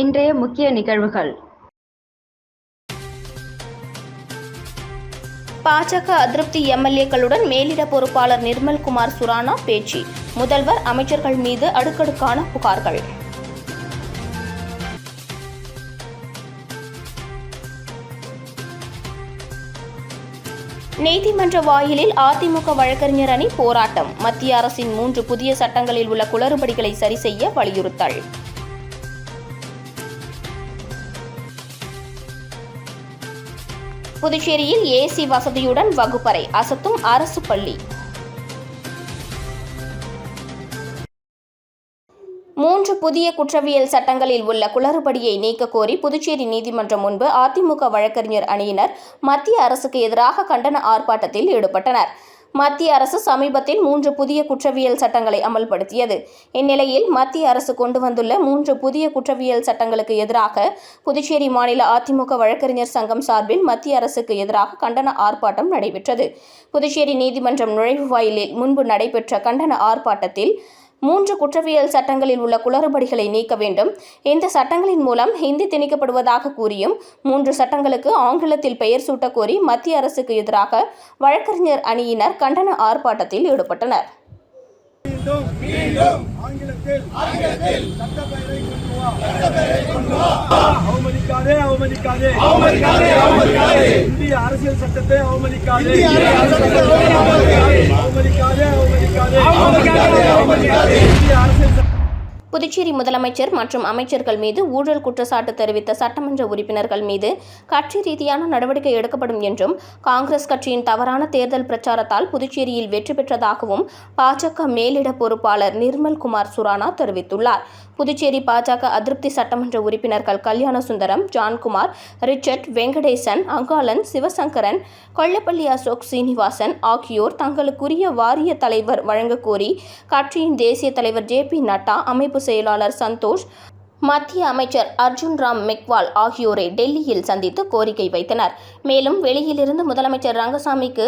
இன்றைய முக்கிய நிகழ்வுகள். பாஜக அதிருப்தி எம்எல்ஏக்களுடன் மேலிட பொறுப்பாளர் நிர்மல்குமார் சுரானா பேச்சு. முதல்வர் அமைச்சர்கள் மீது அடுக்கடுக்கான புகார்கள். நீதிமன்ற வாயிலில் அதிமுக வழக்கறிஞர் அணி போராட்டம். மத்திய அரசின் மூன்று புதிய சட்டங்களில் உள்ள குளறுபடிகளை சரி செய்ய வலியுறுத்தல். புதுச்சேரியில் ஏசி வசதியுடன் வகுப்பறை அசத்தும் அரசு பள்ளி. மூன்று புதிய குற்றவியல் சட்டங்களில் உள்ள குளறுபடியை நீக்க கோரி புதுச்சேரி நீதிமன்றம் முன்பு அதிமுக வழக்கறிஞர் அணியினர் மத்திய அரசுக்கு எதிராக கண்டன ஆர்ப்பாட்டத்தில் ஈடுபட்டனர். மத்திய அரசு சமீபத்தில் மூன்று புதிய குற்றவியல் சட்டங்களை அமல்படுத்தியது. இந்நிலையில் மத்திய அரசு கொண்டு வந்துள்ள மூன்று புதிய குற்றவியல் சட்டங்களுக்கு எதிராக புதுச்சேரி மாநில அதிமுக வழக்கறிஞர் சங்கம் சார்பில் மத்திய அரசுக்கு எதிராக கண்டன ஆர்ப்பாட்டம் நடைபெற்றது. புதுச்சேரி நீதிமன்றம் நுழைவு வாயிலில் முன்பு நடைபெற்ற கண்டன ஆர்ப்பாட்டத்தில் மூன்று குற்றவியல் சட்டங்களில் உள்ள குளறுபடிகளை நீக்க வேண்டும். இந்த சட்டங்களின் மூலம் ஹிந்தி திணிக்கப்படுவதாக கூறியும் மூன்று சட்டங்களுக்கு ஆங்கிலத்தில் பெயர் சூட்டக் கோரி மத்திய அரசுக்கு எதிராக வழக்கறிஞர் அணியினர் கண்டன ஆர்ப்பாட்டத்தில் ஈடுபட்டனர். அவமதிக்காதே அவமதிக்காதே அவமதிக்காதே அவமதிக்காதே இந்திய அரசியல் சட்டத்தை அவமதிக்காதே அவமதிக்காதே அவமதிக்காதே அவமதிக்காதே அவமதிக்காதே இந்திய அரசியல் சட்ட புதுச்சேரி முதலமைச்சர் மற்றும் அமைச்சர்கள் மீது ஊழல் குற்றச்சாட்டு தெரிவித்த சட்டமன்ற உறுப்பினர்கள் மீது கட்சி ரீதியான நடவடிக்கை எடுக்கப்படும் என்றும் காங்கிரஸ் கட்சியின் தவறான தேர்தல் பிரச்சாரத்தால் புதுச்சேரியில் வெற்றி பெற்றதாகவும் பாஜக மேலிட பொறுப்பாளர் நிர்மல்குமார் சுரானா தெரிவித்துள்ளார். புதுச்சேரி பாஜக அதிருப்தி சட்டமன்ற உறுப்பினர்கள் கல்யாண சுந்தரம் ஜான்குமார் ரிச்சர்ட் வெங்கடேசன் அங்காளன் சிவசங்கரன் கொள்ளப்பள்ளி அசோக் சீனிவாசன் ஆகியோர் தங்களுக்குரிய வாரிய தலைவர் வழங்கக்கோரி கட்சியின் தேசிய தலைவர் ஜே பி நட்டா அமைப்பு செயலாளர் சந்தோஷ் மத்திய அமைச்சர் அர்ஜுன் ராம் மெக்வால் ஆகியோரை டெல்லியில் சந்தித்து கோரிக்கை வைத்தனர். மேலும் வெளியிலிருந்து முதலமைச்சர் ரங்கசாமிக்கு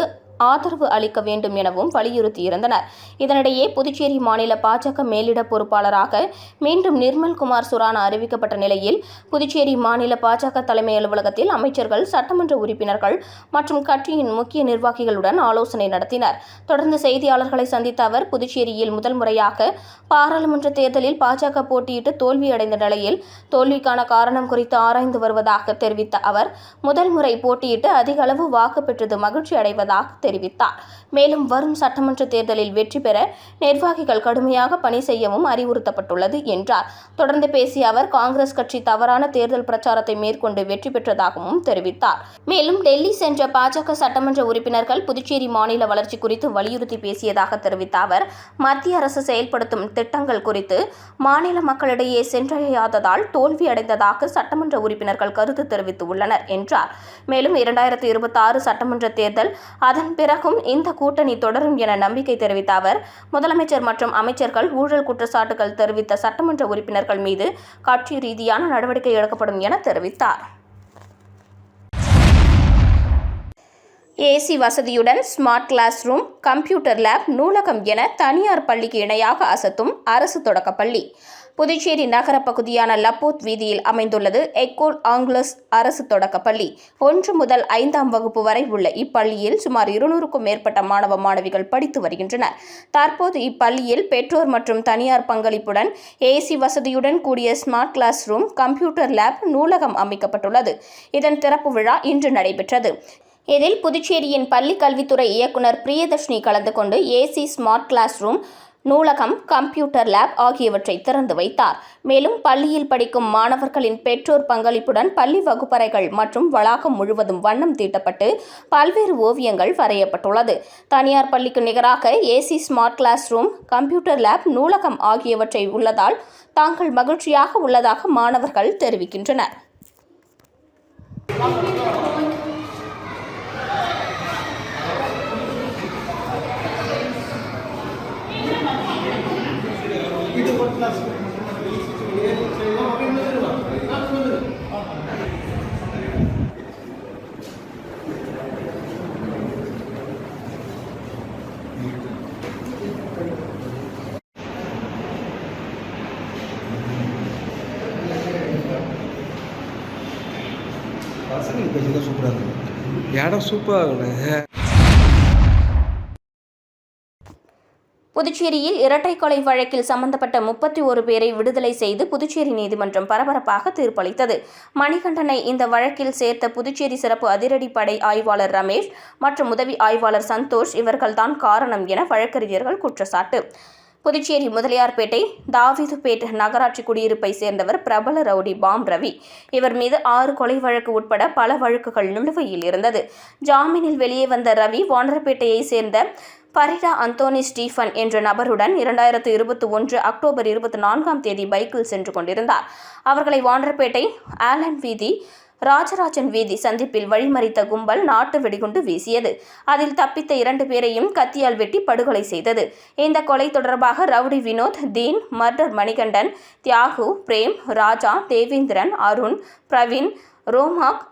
ஆதரவு அளிக்க வேண்டும் எனவும் வலியுறுத்தியிருந்தனர். இதனிடையே புதுச்சேரி மாநில பாஜக மேலிட பொறுப்பாளராக மீண்டும் நிர்மல்குமார் சுரானா அறிவிக்கப்பட்ட நிலையில் புதுச்சேரி மாநில பாஜக தலைமை அலுவலகத்தில் அமைச்சர்கள் சட்டமன்ற உறுப்பினர்கள் மற்றும் கட்சியின் முக்கிய நிர்வாகிகளுடன் ஆலோசனை நடத்தினர். தொடர்ந்து செய்தியாளர்களை சந்தித்த அவர் புதுச்சேரியில் முதல் முறையாக பாராளுமன்ற தேர்தலில் பாஜக போட்டியிட்டு தோல்வியடைந்த நிலையில் தோல்விக்கான காரணம் குறித்து ஆராய்ந்து வருவதாக தெரிவித்த அவர் முதல் முறை போட்டியிட்டு அதிக அளவு வாக்கு பெற்றது மகிழ்ச்சி அடைவதாக தெரிவித்தார். மேலும் வரும் சட்டமன்ற தேர்தலில் வெற்றி பெற நிர்வாகிகள் கடுமையாக பணி செய்யவும் அறிவுறுத்தப்பட்டுள்ளது என்றார். தொடர்ந்து பேசிய அவர் காங்கிரஸ் கட்சி தவறான தேர்தல் பிரச்சாரத்தை மேற்கொண்டு வெற்றி பெற்றதாகவும் தெரிவித்தார். மேலும் டெல்லி சென்ற பாஜக சட்டமன்ற உறுப்பினர்கள் புதுச்சேரி மாநில வளர்ச்சி குறித்து வலியுறுத்தி பேசியதாக தெரிவித்த அவர் மத்திய அரசு செயல்படுத்தும் திட்டங்கள் குறித்து மாநில மக்களிடையே சென்றடையாததால் தோல்வியடைந்ததாக சட்டமன்ற உறுப்பினர்கள் கருத்து தெரிவித்துள்ளனர் என்றார். மேலும் இரண்டாயிரத்தி இருபத்தி ஆறு சட்டமன்ற தேர்தல் அதன் பிறகும் இந்த கூட்டணி தொடரும் என நம்பிக்கை தெரிவித்த அவர் முதலமைச்சர் மற்றும் அமைச்சர்கள் ஊழல் குற்றச்சாட்டுகள் தெரிவித்த சட்டமன்ற உறுப்பினர்கள் மீது கட்சி ரீதியான நடவடிக்கை எடுக்கப்படும் என தெரிவித்தார். ஏசி வசதியுடன் smart class room computer lab நூலகம் என தனியார் பள்ளிக்கு இணையாக அசத்தும் அரசு தொடக்கப்பள்ளி புதுச்சேரி நகர பகுதியான லப்போத் வீதியில் அமைந்துள்ளது எக்கோல் ஆங்கிலஸ் அரசு தொடக்கப்பள்ளி ஒன்று முதல் ஐந்தாம் வகுப்பு வரை உள்ள இப்பள்ளியில் சுமார் இருநூறுக்கும் மேற்பட்ட மாணவ மாணவிகள் படித்து வருகின்றனர். தற்போது இப்பள்ளியில் பெற்றோர் மற்றும் தனியார் பங்களிப்புடன் ஏசி வசதியுடன் கூடிய smart class room computer lab நூலகம் அமைக்கப்பட்டுள்ளது. இதன் திறப்பு விழா இன்று நடைபெற்றது. இதில் புதுச்சேரியின் பள்ளி கல்வித்துறை இயக்குனர் பிரியதர்ஷினி கலந்து கொண்டு ஏசி ஸ்மார்ட் கிளாஸ் ரூம் நூலகம் கம்ப்யூட்டர் லேப் ஆகியவற்றை திறந்து வைத்தார். மேலும் பள்ளியில் படிக்கும் மாணவர்களின் பெற்றோர் பங்களிப்புடன் பள்ளி வகுப்பறைகள் மற்றும் வளாகம் முழுவதும் வண்ணம் தீட்டப்பட்டு பல்வேறு ஓவியங்கள் வரையப்பட்டுள்ளது. தனியார் பள்ளிக்கு நிகராக AC smart class room computer lab நூலகம் ஆகியவற்றை உள்ளதால் தாங்கள் மகிழ்ச்சியாக உள்ளதாக மாணவர்கள் தெரிவிக்கின்றனர். சூப்பராக இருக்குண்ணே புதுச்சேரியில் இரட்டை கொலை வழக்கில் சம்பந்தப்பட்ட முப்பத்தி ஒரு பேரை விடுதலை செய்து புதுச்சேரி நீதிமன்றம் பரபரப்பாக தீர்ப்பளித்தது. மணிகண்டனை இந்த வழக்கில் சேர்த்த புதுச்சேரி சிறப்பு அதிரடிப்படை ஆய்வாளர் ரமேஷ் மற்றும் உதவி ஆய்வாளர் சந்தோஷ் இவர்கள்தான் காரணம் என வழக்கறிஞர்கள் குற்றச்சாட்டு. புதுச்சேரி முதலியார்பேட்டை தாவிதுபேட் நகராட்சி குடியிருப்பை சேர்ந்தவர் பிரபல ரவுடி பாம் ரவி. இவர் மீது ஆறு கொலை வழக்கு உட்பட பல வழக்குகள் நிலுவையில் இருந்தது. ஜாமீனில் வெளியே வந்த ரவி வானரப்பேட்டையை சேர்ந்த பரிடா அந்தோனி ஸ்டீஃபன் என்ற நபருடன் இரண்டாயிரத்து இருபத்தி ஒன்று அக்டோபர் இருபத்தி நான்காம் தேதி பைக்கில் சென்று கொண்டிருந்தார். அவர்களை வானரப்பேட்டை ஆலன் வீதி ராஜராஜன் வீதி சந்திப்பில் வழிமறித்த கும்பல் நாட்டு வெடிகுண்டு வீசியது. அதில் தப்பித்த இரண்டு பேரையும் கத்தியால் வெட்டி படுகொலை செய்தது. இந்த கொலை தொடர்பாக ரவுடி வினோத் தீன் மர்டர் மணிகண்டன் தியாகு பிரேம் ராஜா தேவேந்திரன் அருண் பிரவீன் ரோமாக்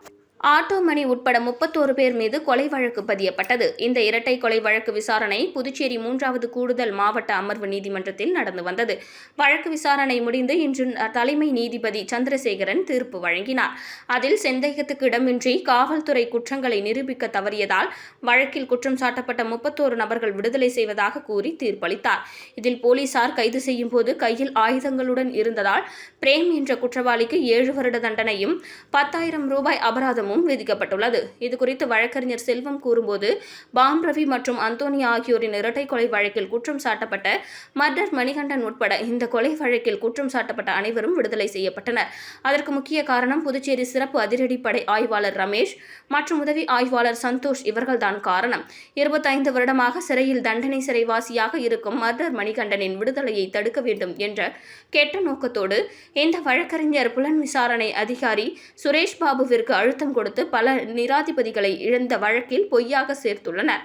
ஆட்டோமணி உட்பட முப்பத்தோரு பேர் மீது கொலை வழக்கு பதியப்பட்டது. இந்த இரட்டை கொலை வழக்கு விசாரணை புதுச்சேரி மூன்றாவது கூடுதல் மாவட்ட அமர்வு நீதிமன்றத்தில் நடந்து வந்தது. வழக்கு விசாரணை முடிந்து இன்று தலைமை நீதிபதி சந்திரசேகரன் தீர்ப்பு வழங்கினார். அதில் சந்தேகத்துக்கு இடமின்றி காவல்துறை குற்றங்களை நிரூபிக்க தவறியதால் வழக்கில் குற்றம் சாட்டப்பட்ட முப்பத்தோரு நபர்கள் விடுதலை செய்வதாக கூறி தீர்ப்பளித்தார். இதில் போலீசார் கைது செய்யும் போது கையில் ஆயுதங்களுடன் இருந்ததால் பிரேம் என்ற குற்றவாளிக்கு ஏழு வருட தண்டனையும் பத்தாயிரம் ரூபாய் அபராதம் அபராதமும் விதிக்கப்பட்டுள்ளது. இதுகுறித்து வழக்கறிஞர் செல்வம் கூறும்போது பாம் ரவி மற்றும் அந்தோனி ஆகியோரின் இரட்டை கொலை வழக்கில் குற்றம் சாட்டப்பட்ட மர்டர் மணிகண்டன் உட்பட இந்த கொலை வழக்கில் குற்றம் சாட்டப்பட்ட அனைவரும் விடுதலை செய்யப்பட்டனர். அதற்கு முக்கிய காரணம் புதுச்சேரி சிறப்பு அதிரடிப்படை ஆய்வாளர் ரமேஷ் மற்றும் உதவி ஆய்வாளர் சந்தோஷ் இவர்கள்தான் காரணம். இருபத்தைந்து வருடமாக சிறையில் தண்டனை சிறைவாசியாக இருக்கும் மர்டர் மணிகண்டனின் விடுதலையை தடுக்க வேண்டும் என்ற கெட்ட நோக்கத்தோடு இந்த வழக்கறிஞர் புலன் விசாரணை அதிகாரி சுரேஷ் பாபுவிற்கு அழுத்தம் கொடுத்து பல நிராதிபதிகளை இழந்த வழக்கில் பொய்யாக சேர்த்துள்ளனர்.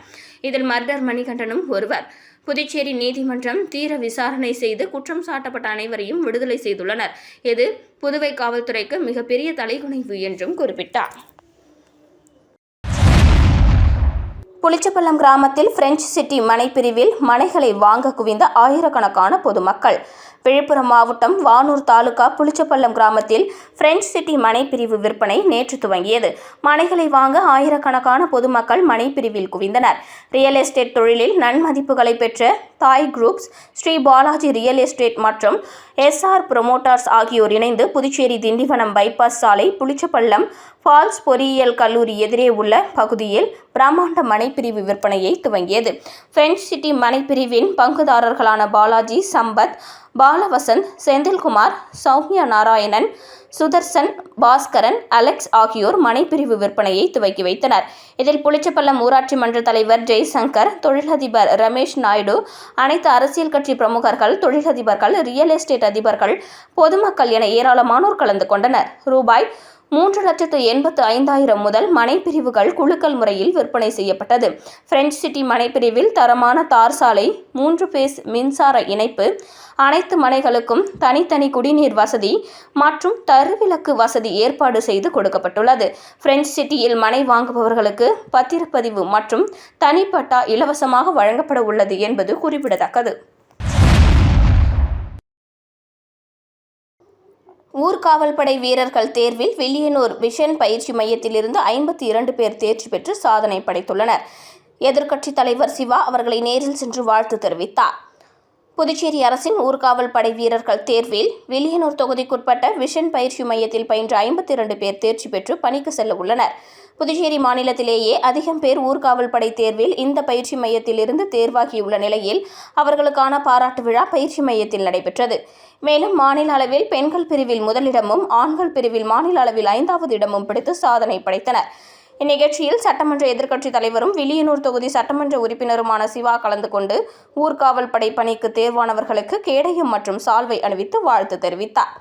இதில் மர்டர் மணிகண்டனும் ஒருவர். புதுச்சேரி நீதிமன்றம் தீர விசாரணை செய்து குற்றம் சாட்டப்பட்ட அனைவரையும் விடுதலை செய்துள்ளனர். இது புதுவை காவல்துறைக்கு மிகப்பெரிய தலைகுனைவு என்றும் குறிப்பிட்டார். புளிச்சப்பள்ளம் கிராமத்தில் பிரெஞ்சு சிட்டி மனைப்பிரிவில் மனைகளை வாங்க குவிந்த ஆயிரக்கணக்கான பொதுமக்கள். விழுப்புரம் மாவட்டம் வானூர் தாலுகா புளிச்சப்பள்ளம் கிராமத்தில் பிரெஞ்ச் சிட்டி மனைப்பிரிவு விற்பனை நேற்று துவங்கியது. மனைகளை வாங்க ஆயிரக்கணக்கான பொதுமக்கள் மனைப்பிரிவில் குவிந்தனர். ரியல் எஸ்டேட் தொழிலில் நன்மதிப்புகளை பெற்ற Thai groups Sri Balaji real estate மற்றும் எஸ்ஆர் புரமோட்டார்ஸ் ஆகியோர் இணைந்து புதுச்சேரி திண்டிவனம் பைபாஸ் சாலை புளிச்சப்பள்ளம் ஃபால்ஸ் பொறியியல் கல்லூரி எதிரே உள்ள பகுதியில் பிரம்மாண்ட மனைப்பிரிவு விற்பனையை துவங்கியது. பிரெஞ்ச் சிட்டி மனைப்பிரிவின் பங்குதாரர்களான பாலாஜி சம்பத் பாலவசந்த் செந்தில்குமார் சௌமியா நாராயணன் சுதர்சன் பாஸ்கரன் அலெக்ஸ் ஆகியோர் மனைப்பிரிவு விற்பனையை துவக்கி வைத்தனர். இதில் புளிச்சப்பள்ளம் ஊராட்சி மன்ற தலைவர் ஜெய்சங்கர் தொழிலதிபர் ரமேஷ் நாயுடு அனைத்து அரசியல் கட்சி பிரமுகர்கள் தொழிலதிபர்கள் ரியல் எஸ்டேட் அதிபர்கள் பொதுமக்கள் என ஏராளமானோர் கலந்து கொண்டனர். ரூபாய் மூன்று லட்சத்து எண்பத்து ஐந்தாயிரம் முதல் மனைப்பிரிவுகள் குழுக்கள் முறையில் விற்பனை செய்யப்பட்டது. பிரெஞ்ச் சிட்டி மனைப்பிரிவில் தரமான தார் சாலை மூன்று பேஸ் மின்சார இணைப்பு அனைத்து மனைகளுக்கும் தனித்தனி குடிநீர் வசதி மற்றும் தருவிளக்கு வசதி ஏற்பாடு செய்து கொடுக்கப்பட்டுள்ளது. பிரெஞ்ச் சிட்டியில் மனை வாங்குபவர்களுக்கு பத்திரப்பதிவு மற்றும் தனிப்பட்டா இலவசமாக வழங்கப்பட உள்ளது என்பது குறிப்பிடத்தக்கது. ஊர்காவல் படை வீரர்கள் தேர்வில் வில்லியனூர் விஷன் பயிற்சி மையத்திலிருந்து ஐம்பத்தி இரண்டு பேர் தேர்ச்சி பெற்று சாதனை படைத்துள்ளனர். எதிர்க்கட்சித் தலைவர் சிவா அவர்களை நேரில் சென்று வாழ்த்து தெரிவித்தார். புதுச்சேரி அரசின் ஊர்காவல் படை வீரர்கள் தேர்வில் வில்லியனூர் தொகுதிக்குட்பட்ட விஷன் பயிற்சி மையத்தில் பயின்ற ஐம்பத்தி இரண்டு பேர் தேர்ச்சி பெற்று பணிக்கு செல்ல உள்ளனர். புதுச்சேரி மாநிலத்திலேயே அதிகம் பேர் ஊர்காவல் படை தேர்வில் இந்த பயிற்சி மையத்திலிருந்து தேர்வாகியுள்ள நிலையில் அவர்களுக்கான பாராட்டு விழா பயிற்சி மையத்தில் நடைபெற்றது. மேலும் மாநில அளவில் பெண்கள் பிரிவில் முதலிடமும் ஆண்கள் பிரிவில் மாநில அளவில் ஐந்தாவது இடமும் பிடித்து சாதனை படைத்தனர். இந்நிகழ்ச்சியில் சட்டமன்ற எதிர்க்கட்சித் தலைவரும் வில்லியனூர் தொகுதி சட்டமன்ற உறுப்பினருமான சிவா கலந்து கொண்டு ஊர்காவல் படை பணிக்கு தேர்வானவர்களுக்கு கேடயம் மற்றும் சால்வை அணிவித்து வாழ்த்து தெரிவித்தார்.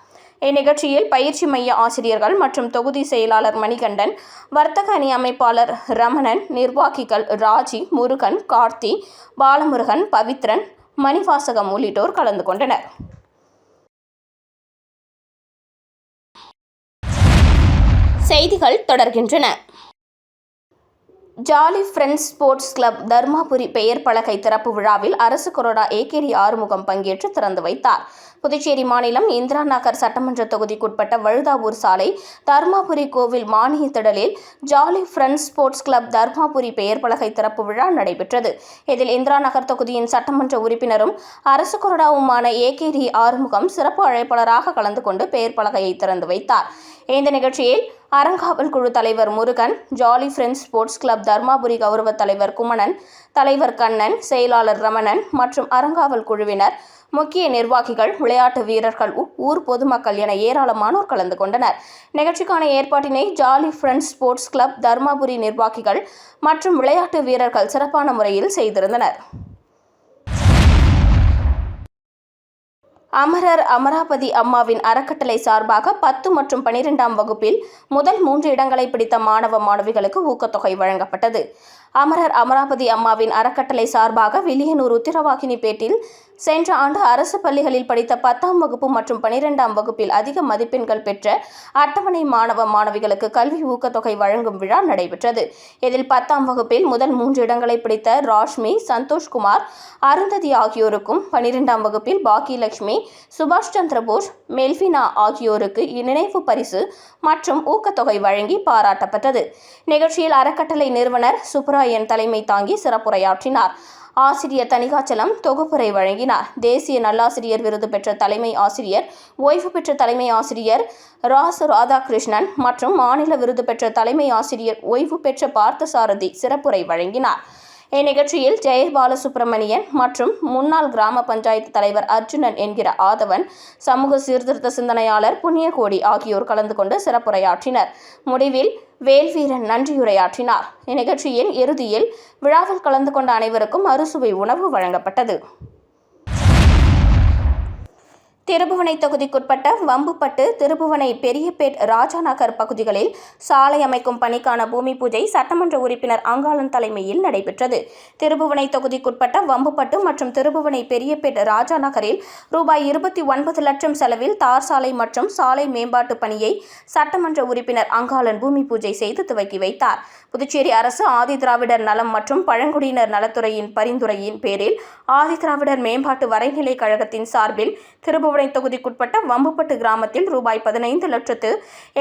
இந்நிகழ்ச்சியில் பயிற்சி மைய ஆசிரியர்கள் மற்றும் தொகுதி செயலாளர் மணிகண்டன் வர்த்தக அணி அமைப்பாளர் ரமணன் நிர்வாகிகள் ராஜி முருகன் கார்த்தி பாலமுருகன் பவித்ரன் மணிவாசகம் உள்ளிட்டோர் கலந்து கொண்டனர். செய்திகள் தொடர்கின்றன. Jolly friends sports club Dharmapuri பெயர் பலகை திறப்பு விழாவில் அரசு கொறடா ஏகேடி ஆறுமுகம் பங்கேற்று திறந்து வைத்தார். புதுச்சேரி மாநிலம் இந்திரா நகர் சட்டமன்ற தொகுதிக்குட்பட்ட வழுதாவூர் சாலை தர்மாபுரி கோவில் மானிய திடலில் jolly friends sports club Dharmapuri பெயர் பலகை திறப்பு விழா நடைபெற்றது. இதில் இந்திரா நகர் தொகுதியின் சட்டமன்ற உறுப்பினரும் அரசு கொறடாவுமான ஏகேடி ஆறுமுகம் சிறப்பு அழைப்பாளராக கலந்து கொண்டு பெயர் பலகையை திறந்து வைத்தார். இந்த நிகழ்ச்சியில் அறங்காவல் குழு தலைவர் Murugan jolly friends sports club Dharmapuri கௌரவ தலைவர் குமணன் தலைவர் கண்ணன் செயலாளர் ரமணன் மற்றும் அறங்காவல் குழுவினர் முக்கிய நிர்வாகிகள் விளையாட்டு வீரர்கள் ஊர் பொதுமக்கள் என ஏராளமானோர் கலந்து கொண்டனர். நிகழ்ச்சிக்கான ஏற்பாட்டினை jolly friends sports club Dharmapuri நிர்வாகிகள் மற்றும் விளையாட்டு வீரர்கள் சிறப்பான முறையில் செய்திருந்தனர். அமரர் அமராவதி அம்மாவின் அறக்கட்டளை சார்பாக பத்து மற்றும் பனிரெண்டாம் வகுப்பில் முதல் மூன்று இடங்களை பிடித்த மாணவ மாணவிகளுக்கு ஊக்கத்தொகை வழங்கப்பட்டது. அமரர் அமராவதி அம்மாவின் அறக்கட்டளை சார்பாக வில்லியனூர் உத்திரவாகினிப்பேட்டில் சென்ற ஆண்டு அரசு பள்ளிகளில் படித்த பத்தாம் வகுப்பு மற்றும் பனிரெண்டாம் வகுப்பில் அதிக மதிப்பெண்கள் பெற்ற அட்டவணை மாணவ மாணவிகளுக்கு கல்வி ஊக்கத்தொகை வழங்கும் விழா நடைபெற்றது. இதில் பத்தாம் வகுப்பில் முதல் மூன்று இடங்களை பிடித்த ராஷ்மி சந்தோஷ்குமார் அருந்ததி ஆகியோருக்கும் பனிரெண்டாம் வகுப்பில் பாக்கியலட்சுமி சுபாஷ் சந்திர போஸ் மெல்வினா ஆகியோருக்கு நினைவு பரிசு மற்றும் ஊக்கத்தொகை வழங்கி பாராட்டப்பட்டது. நிகழ்ச்சியில் அறக்கட்டளை நிறுவனர் சுப்பராயன் தலைமை தாங்கி சிறப்புரையாற்றினார். ஆசிரியர் தணிகாச்சலம் தொகுப்புரை வழங்கினார். தேசிய நல்லாசிரியர் விருது பெற்ற தலைமை ஆசிரியர் ஓய்வு பெற்ற தலைமை ஆசிரியர் ராசு ராதாகிருஷ்ணன் மற்றும் மாநில விருது பெற்ற தலைமை ஆசிரியர் ஓய்வு பெற்ற பார்த்தசாரதி சிறப்புரை வழங்கினார். இந்நிகழ்ச்சியில் ஜெயர் பாலசுப்ரமணியன் மற்றும் முன்னாள் கிராம பஞ்சாயத்து தலைவர் அர்ஜுனன் என்கிற ஆதவன் சமூக சீர்திருத்த சிந்தனையாளர் புண்ணியகோடி ஆகியோர் கலந்து கொண்டு சிறப்புரையாற்றினர். முடிவில் வேல்வீரன் நன்றியுரையாற்றினார். இந்நிகழ்ச்சியின் இறுதியில் விழாவில் கலந்து கொண்ட அனைவருக்கும் அறுசுவை உணவு வழங்கப்பட்டது. திருபுவனை தொகுதிக்குட்பட்ட வம்புப்பட்டு திருபுவனை பெரியபேட் ராஜாநகர் பகுதிகளில் சாலை அமைக்கும் பணிக்கான பூமி பூஜை சட்டமன்ற உறுப்பினர் அங்காளன் தலைமையில் நடைபெற்றது. திருபுவனை தொகுதிக்குட்பட்ட வம்புப்பட்டு மற்றும் திருபுவனை பெரியபேட் ராஜாநகரில் ரூபாய் இருபத்தி ஒன்பது லட்சம் செலவில் தார் சாலை மற்றும் சாலை மேம்பாட்டு பணியை சட்டமன்ற உறுப்பினர் அங்காளன் பூமி பூஜை செய்து துவக்கி வைத்தார். புதுச்சேரி அரசு ஆதிதிராவிடர் நலம் மற்றும் பழங்குடியினர் நலத்துறையின் பரிந்துரையின் பேரில் ஆதி திராவிடர் மேம்பாட்டு வரைநிலை கழகத்தின் சார்பில் திருபுவனை தொகுதிக்குட்பட்ட வம்புப்பட்டு கிராமத்தில் ரூபாய் பதினைந்து லட்சத்து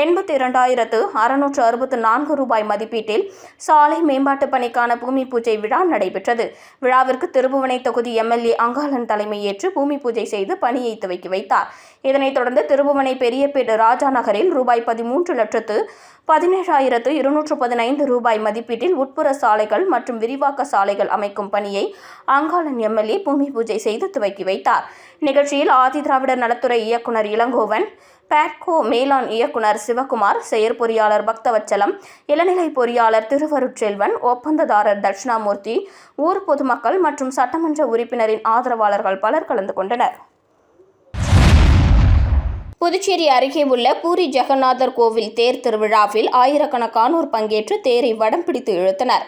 எண்பத்தி இரண்டாயிரத்து அறுநூற்று அறுபத்து நான்கு ரூபாய் மதிப்பீட்டில் சாலை மேம்பாட்டு பணிக்கான பூமி பூஜை விழா நடைபெற்றது. விழாவிற்கு திருபுவனை தொகுதி எம்எல்ஏ அங்காளன் தலைமையேற்று பூமி பூஜை செய்து பணியை துவக்கி வைத்தார். இதனைத் தொடர்ந்து திருபுவனை பெரியபேடு ராஜா நகரில் ரூபாய் பதிமூன்று லட்சத்து பதினேழாயிரத்து இருநூற்று பதினைந்து ரூபாய் மதிப்பீட்டில் உட்புற சாலைகள் மற்றும் விரிவாக்க சாலைகள் அமைக்கும் பணியை அங்காளன் எம்எல்ஏ பூமி பூஜை செய்து துவக்கி வைத்தார். நிகழ்ச்சியில் ஆதிதிராவிடர் நலத்துறை இயக்குனர் இளங்கோவன் பேட்கோ மேலாண் இயக்குனர் சிவகுமார் செயற்பொறியாளர் பக்தவச்சலம் இளநிலை பொறியாளர் திருவருட்செல்வன் ஒப்பந்ததாரர் தட்சிணாமூர்த்தி ஊர் பொதுமக்கள் மற்றும் சட்டமன்ற உறுப்பினரின் ஆதரவாளர்கள் பலர் கலந்து கொண்டனர். புதுச்சேரி அருகே உள்ள பூரி ஜெகநாதர் கோவில் தேர் திருவிழாவில் ஆயிரக்கணக்கானோர் பங்கேற்று தேரை வடம் பிடித்து இழுத்தனர்.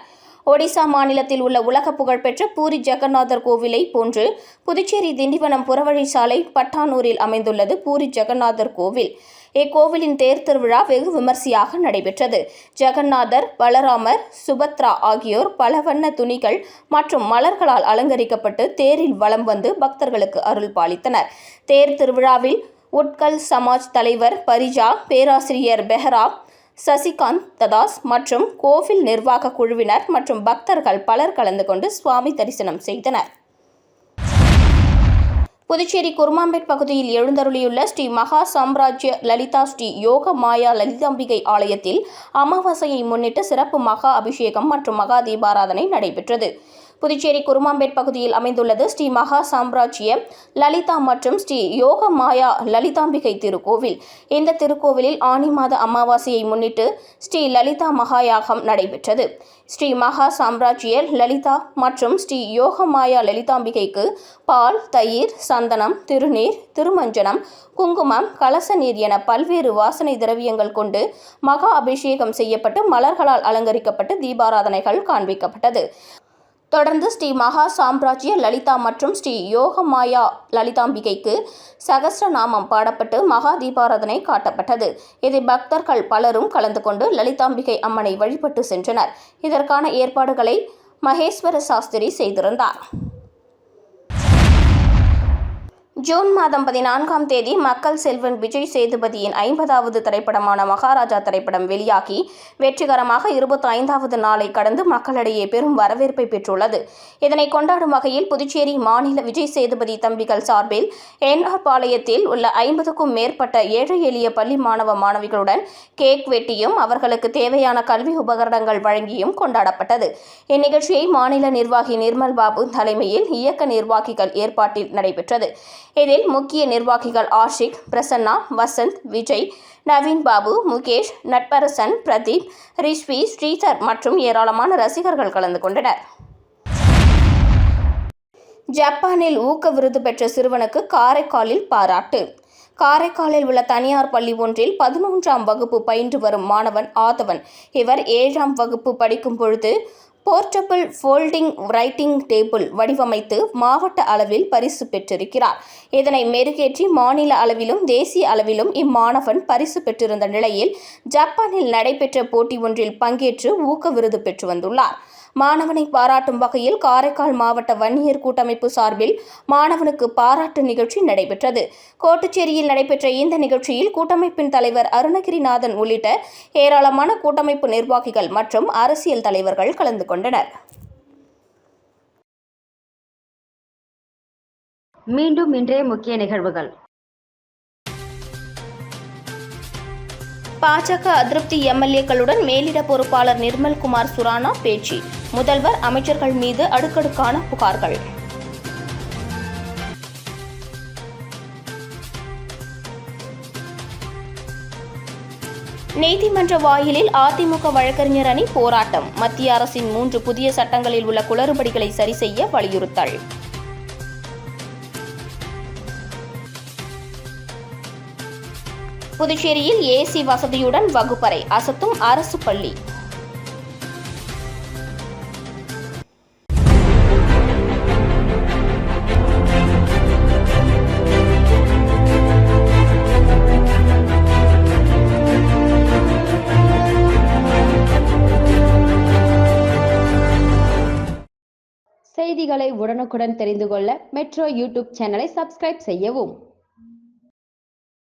ஒடிசா மாநிலத்தில் உள்ள உலக புகழ்பெற்ற பூரி ஜெகநாதர் கோவிலை போன்று புதுச்சேரி திண்டிவனம் புறவழி சாலை பட்டானூரில் அமைந்துள்ளது பூரி ஜெகநாதர் கோவில். இக்கோவிலின் தேர் திருவிழா வெகு விமர்சையாக நடைபெற்றது. ஜெகநாதர் பலராமர் சுபத்ரா ஆகியோர் பல வண்ண துணிகள் மற்றும் மலர்களால் அலங்கரிக்கப்பட்டு தேரில் வலம் வந்து பக்தர்களுக்கு அருள் பாலித்தனர். தேர் திருவிழாவில் உட்கல் சமாஜ் தலைவர் பரிஜா பேராசிரியர் பெஹ்ரா சசிகாந்த் ததாஸ் மற்றும் கோவில் நிர்வாக குழுவினர் மற்றும் பக்தர்கள் பலர் கலந்து கொண்டு சுவாமி தரிசனம் செய்தனர். புதுச்சேரி குருமாம்பேட் பகுதியில் எழுந்தருளியுள்ள ஸ்ரீ மகா சாம்ராஜ்ய லலிதா ஸ்ரீ யோக மாயா லலிதாம்பிகை ஆலயத்தில் அமாவாசையை முன்னிட்டு சிறப்பு மகா அபிஷேகம் மற்றும் மகா தீபாராதனை நடைபெற்றது. புதுச்சேரி குருமாம்பேட் பகுதியில் அமைந்துள்ளது ஸ்ரீ மகா சாம்ராஜ்ய லலிதா மற்றும் ஸ்ரீ யோக மாயா லலிதாம்பிகை திருக்கோவில். இந்த திருக்கோவிலில் ஆனி மாத அமாவாசையை முன்னிட்டு ஸ்ரீ லலிதா மகாயாகம் நடைபெற்றது. ஸ்ரீ மகா சாம்ராஜ்ய லலிதா மற்றும் ஸ்ரீ யோக மாயா லலிதாம்பிகைக்கு பால் தயிர் சந்தனம் திருநீர் திருமஞ்சனம் குங்குமம் கலச நீர் என பல்வேறு வாசனை திரவியங்கள் கொண்டு மகா அபிஷேகம் செய்யப்பட்டு மலர்களால் அலங்கரிக்கப்பட்டு தீபாராதனைகள் காண்பிக்கப்பட்டது. தொடர்ந்து ஸ்ரீ மகா சாம்ராஜ்ய லலிதா மற்றும் ஸ்ரீ யோகமாயா லலிதாம்பிகைக்கு சகஸ்ரநாமம் பாடப்பட்டு மகா தீபாராதனை காட்டப்பட்டது. இதில் பக்தர்கள் பலரும் கலந்து கொண்டு லலிதாம்பிகை அம்மனை வழிபட்டு சென்றனர். இதற்கான ஏற்பாடுகளை மகேஸ்வர சாஸ்திரி செய்திருந்தார். ஜூன் மாதம் பதினான்காம் தேதி மக்கள் செல்வன் விஜய் சேதுபதியின் ஐம்பதாவது திரைப்படமான மகாராஜா திரைப்படம் வெளியாகி வெற்றிகரமாக இருபத்தி ஐந்தாவது நாளை கடந்து மக்களிடையே பெரும் வரவேற்பை பெற்றுள்ளது. இதனை கொண்டாடும் வகையில் புதுச்சேரி மாநில விஜய் சேதுபதி தம்பிகள் சார்பில் என்ஆர் பாளையத்தில் உள்ள ஐம்பதுக்கும் மேற்பட்ட ஏழை எளிய பள்ளி மாணவ மாணவிகளுடன் கேக் வெட்டியும் அவர்களுக்கு தேவையான கல்வி உபகரணங்கள் வழங்கியும் கொண்டாடப்பட்டது. இந்நிகழ்ச்சியை மாநில நிர்வாகி நிர்மல் பாபு தலைமையில் இயக்க நிர்வாகிகள் ஏற்பாட்டில் நடைபெற்றது. இதில் முக்கிய நிர்வாகிகள் ஆஷிக் பிரசன்னா வசந்த் விஜய் நவீன் பாபு முகேஷ் நட்பரசன் பிரதீப் ரிஷ்வி ஸ்ரீதர் மற்றும் ஏராளமான ரசிகர்கள் கலந்து கொண்டனர். ஜப்பானில் ஊக்க விருது பெற்ற சிறுவனுக்கு காரைக்காலில் பாராட்டு. காரைக்காலில் உள்ள தனியார் பள்ளி ஒன்றில் பதிமூன்றாம் வகுப்பு பயின்று வரும் மாணவன் ஆதவன். இவர் ஏழாம் வகுப்பு படிக்கும் பொழுது போர்ட்டபிள் ஃபோல்டிங் ரைட்டிங் டேபிள் வடிவமைத்து மாவட்ட அளவில் பரிசு பெற்றிருக்கிறார். இதனை மெருகேற்றி மாநில அளவிலும் தேசிய அளவிலும் இம்மாணவன் பரிசு பெற்றிருந்த நிலையில் ஜப்பானில் நடைபெற்ற போட்டி ஒன்றில் பங்கேற்று ஊக்க விருது பெற்று வந்துள்ளார். மாணவனை பாராட்டும் வகையில் காரைக்கால் மாவட்ட வன்னியர் கூட்டமைப்பு சார்பில் மாணவனுக்கு பாராட்டு நிகழ்ச்சி நடைபெற்றது. கோட்டுச்சேரியில் நடைபெற்ற இந்த நிகழ்ச்சியில் கூட்டமைப்பின் தலைவர் அருணகிரிநாதன் உள்ளிட்ட ஏராளமான கூட்டமைப்பு நிர்வாகிகள் மற்றும் அரசியல் தலைவர்கள் கலந்து கொண்டனர். மீண்டும் இன்றைய முக்கிய நிகழ்வுகள். பாஜக அதிருப்தி எம்எல்ஏக்களுடன் மேலிட பொறுப்பாளர் நிர்மல்குமார் சுரானா பேச்சு. முதல்வர் அமைச்சர்கள் மீது அடுக்கடுக்கான புகார்கள். நீதிமன்ற வாயிலில் அதிமுக வழக்கறிஞர் அணி போராட்டம். மத்திய அரசின் மூன்று புதிய சட்டங்களில் உள்ள குளறுபடிகளை சரி செய்ய வலியுறுத்தல். புதுச்சேரியில் ஏசி வசதியுடன் வகுப்பறை அசத்தும் அரசு பள்ளி. செய்திகளை உடனுக்குடன் தெரிந்து கொள்ள மெட்ரோ யூடியூப் சேனலை சப்ஸ்கிரைப் செய்யவும்.